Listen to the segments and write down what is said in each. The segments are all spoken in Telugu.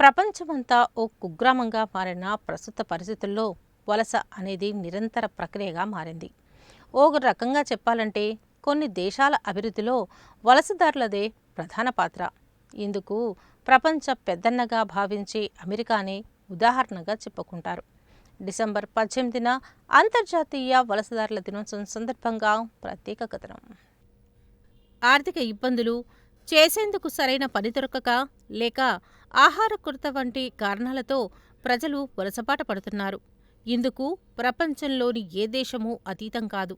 ప్రపంచమంతా ఓ కుగ్రామంగా మారిన ప్రస్తుత పరిస్థితుల్లో వలస అనేది నిరంతర ప్రక్రియగా మారింది. ఓ రకంగా చెప్పాలంటే కొన్ని దేశాల అభివృద్ధిలో వలసదారులదే ప్రధాన పాత్ర. ఇందుకు ప్రపంచ పెద్దన్నగా భావించే అమెరికానే ఉదాహరణగా చెప్పుకుంటారు. డిసెంబర్ పద్దెనిమిదిన అంతర్జాతీయ వలసదారుల దినోత్సవం సందర్భంగా ప్రత్యేక కథనం. ఆర్థిక ఇబ్బందులు చేసేందుకు సరైన పని దొరకక లేక ఆహార కొరత వంటి కారణాలతో ప్రజలు వలసపాట పడుతున్నారు. ఇందుకు ప్రపంచంలోని ఏ దేశమూ అతీతం కాదు.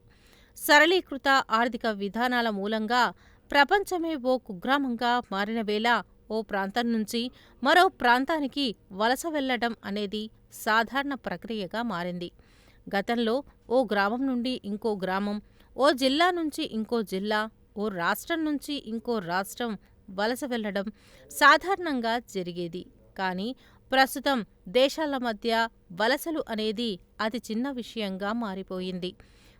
సరళీకృత ఆర్థిక విధానాల మూలంగా ప్రపంచమే ఓ కుగ్రామంగా మారిన వేళ ఓ ప్రాంతం నుంచి మరో ప్రాంతానికి వలస వెళ్ళడం అనేది సాధారణ ప్రక్రియగా మారింది. గతంలో ఓ గ్రామం నుండి ఇంకో గ్రామం ఓ జిల్లా నుంచి ఇంకో జిల్లా ఓ రాష్ట్రం నుంచి ఇంకో రాష్ట్రం వలస వెళ్ళడం సాధారణంగా జరిగేది. కానీ ప్రస్తుతం దేశాల మధ్య వలసలు అనేది అతి చిన్న విషయంగా మారిపోయింది.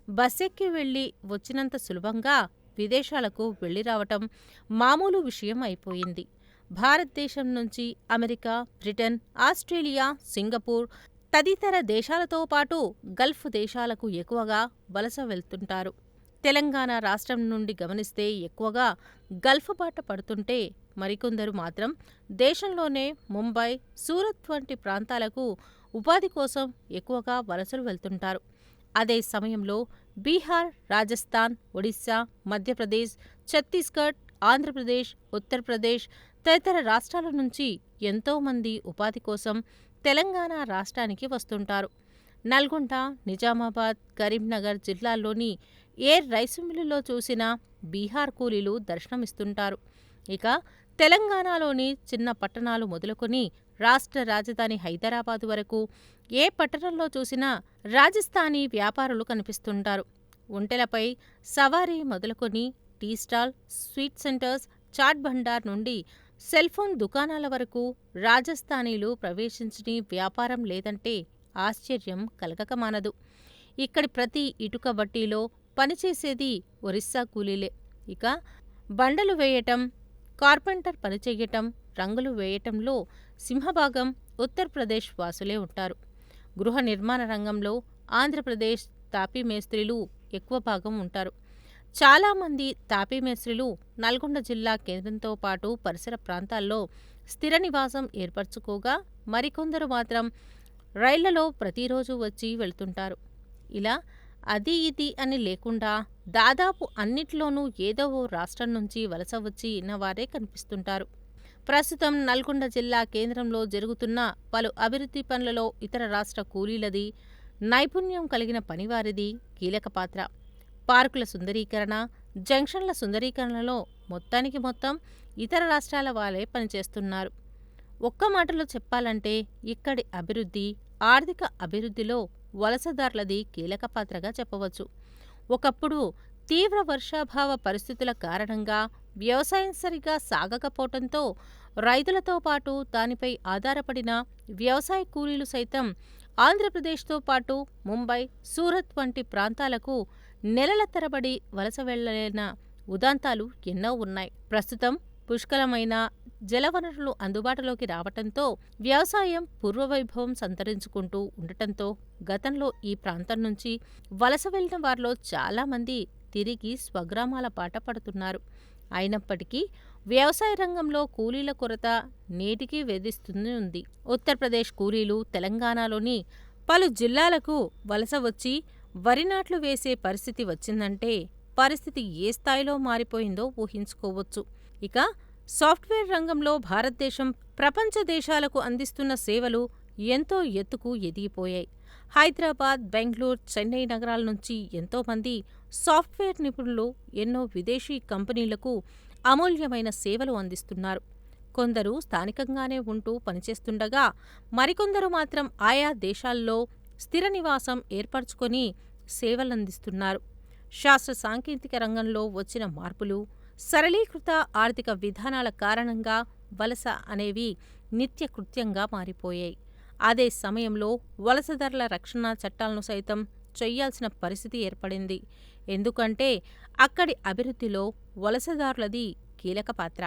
బస్సెక్కి వెళ్ళి వచ్చినంత సులభంగా విదేశాలకు వెళ్ళి రావటం మామూలు విషయం అయిపోయింది. భారతదేశం నుంచి అమెరికా బ్రిటన్ ఆస్ట్రేలియా సింగపూర్ తదితర దేశాలతో పాటు గల్ఫ్ దేశాలకు ఎక్కువగా వలస వెళ్తుంటారు. తెలంగాణ రాష్ట్రం నుండి గమనిస్తే ఎక్కువగా గల్ఫ్ బాట పడుతుంటే మరికొందరు మాత్రం దేశంలోనే ముంబై సూరత్ వంటి ప్రాంతాలకు ఉపాధి కోసం ఎక్కువగా వలసలు వెళ్తుంటారు. అదే సమయంలో బీహార్ రాజస్థాన్ ఒడిశా మధ్యప్రదేశ్ ఛత్తీస్గఢ్ ఆంధ్రప్రదేశ్ ఉత్తరప్రదేశ్ తదితర రాష్ట్రాల నుంచి ఎంతోమంది ఉపాధి కోసం తెలంగాణ రాష్ట్రానికి వస్తుంటారు. నల్గొండ నిజామాబాద్ కరీంనగర్ జిల్లాల్లోని ఏ రైసు మిల్లులో చూసినా బీహార్ కూలీలు దర్శనమిస్తుంటారు. ఇక తెలంగాణలోని చిన్న పట్టణాలు మొదలుకొని రాష్ట్ర రాజధాని హైదరాబాదు వరకు ఏ పట్టణంలో చూసినా రాజస్థానీ వ్యాపారులు కనిపిస్తుంటారు. ఒంటెలపై సవారీ మొదలుకొని tea stall sweet centers chaat Bhandar నుండి సెల్ఫోన్ దుకాణాల వరకు రాజస్థానీలు ప్రవేశించని వ్యాపారం లేదంటే ఆశ్చర్యం కలగకమానదు. ఇక్కడి ప్రతి ఇటుక బట్టీలో పనిచేసేది ఒరిస్సా కూలీలే. ఇక బండలు వేయటం కార్పెంటర్ పనిచేయటం రంగులు వేయటంలో సింహభాగం ఉత్తరప్రదేశ్ వాసులే ఉంటారు. గృహ నిర్మాణ రంగంలో ఆంధ్రప్రదేశ్ తాపీ మేస్త్రీలు ఎక్కువ భాగం ఉంటారు. చాలామంది తాపీ మేస్త్రీలు నల్గొండ జిల్లా కేంద్రంతో పాటు పరిసర ప్రాంతాల్లో స్థిర నివాసం ఏర్పరచుకోగా మరికొందరు మాత్రం రైళ్ళలో ప్రతిరోజు వచ్చి వెళ్తుంటారు. ఇలా అది ఇది అని లేకుండా దాదాపు అన్నిట్లోనూ ఏదో ఓ రాష్ట్రం నుంచి వలస వచ్చి ఇన్నవారే కనిపిస్తుంటారు. ప్రస్తుతం నల్గొండ జిల్లా కేంద్రంలో జరుగుతున్న పలు అభివృద్ధి పనులలో ఇతర రాష్ట్ర కూలీలది నైపుణ్యం కలిగిన పనివారిది కీలక పాత్ర. పార్కుల సుందరీకరణ జంక్షన్ల సుందరీకరణలో మొత్తానికి మొత్తం ఇతర రాష్ట్రాల వాళ్ళే పనిచేస్తున్నారు. ఒక్క మాటలో చెప్పాలంటే ఇక్కడి అభివృద్ధి ఆర్థిక అభివృద్ధిలో వలసదారులది కీలక పాత్రగా చెప్పవచ్చు. ఒకప్పుడు తీవ్ర వర్షాభావ పరిస్థితుల కారణంగా వ్యవసాయం సరిగా సాగకపోవటంతో రైతులతో పాటు దానిపై ఆధారపడిన వ్యవసాయ కూలీలు సైతం ఆంధ్రప్రదేశ్తో పాటు ముంబై సూరత్ వంటి ప్రాంతాలకు నెలల తరబడి వలస వెళ్ళలేన ఉదాంతాలు ఎన్నో ఉన్నాయి. ప్రస్తుతం పుష్కలమైన జలవనరులు అందుబాటులోకి రావటంతో వ్యవసాయం పూర్వవైభవం సంతరించుకుంటూ ఉండటంతో గతంలో ఈ ప్రాంతం నుంచి వలస వెళ్ళిన వారిలో చాలామంది తిరిగి స్వగ్రామాల బాట పడుతున్నారు. అయినప్పటికీ వ్యవసాయ రంగంలో కూలీల కొరత నేటికీ వేధిస్తూనే ఉంది. ఉత్తరప్రదేశ్ కూలీలు తెలంగాణలోని పలు జిల్లాలకు వలస వచ్చి వరి నాట్లు వేసే పరిస్థితి వచ్చిందంటే పరిస్థితి ఏ స్థాయిలో మారిపోయిందో ఊహించుకోవచ్చు. ఇక సాఫ్ట్వేర్ రంగంలో భారతదేశం ప్రపంచ దేశాలకు అందిస్తున్న సేవలు ఎంతో ఎత్తుకు ఎదిగిపోయాయి. హైదరాబాద్ బెంగళూరు చెన్నై నగరాల నుంచి ఎంతోమంది సాఫ్ట్వేర్ నిపుణులు ఎన్నో విదేశీ కంపెనీలకు అమూల్యమైన సేవలు అందిస్తున్నారు. కొందరు స్థానికంగానే ఉంటూ పనిచేస్తుండగా మరికొందరు మాత్రం ఆయా దేశాల్లో స్థిర నివాసం ఏర్పరచుకొని సేవలందిస్తున్నారు. శాస్త్ర సాంకేతిక రంగంలో వచ్చిన మార్పులు సరళీకృత ఆర్థిక విధానాల కారణంగా వలస అనేవి నిత్యకృత్యంగా మారిపోయాయి. అదే సమయంలో వలసదారుల రక్షణ చట్టాలను సైతం చెయ్యాల్సిన పరిస్థితి ఏర్పడింది. ఎందుకంటే అక్కడి అభివృద్ధిలో వలసదారులది కీలక పాత్ర.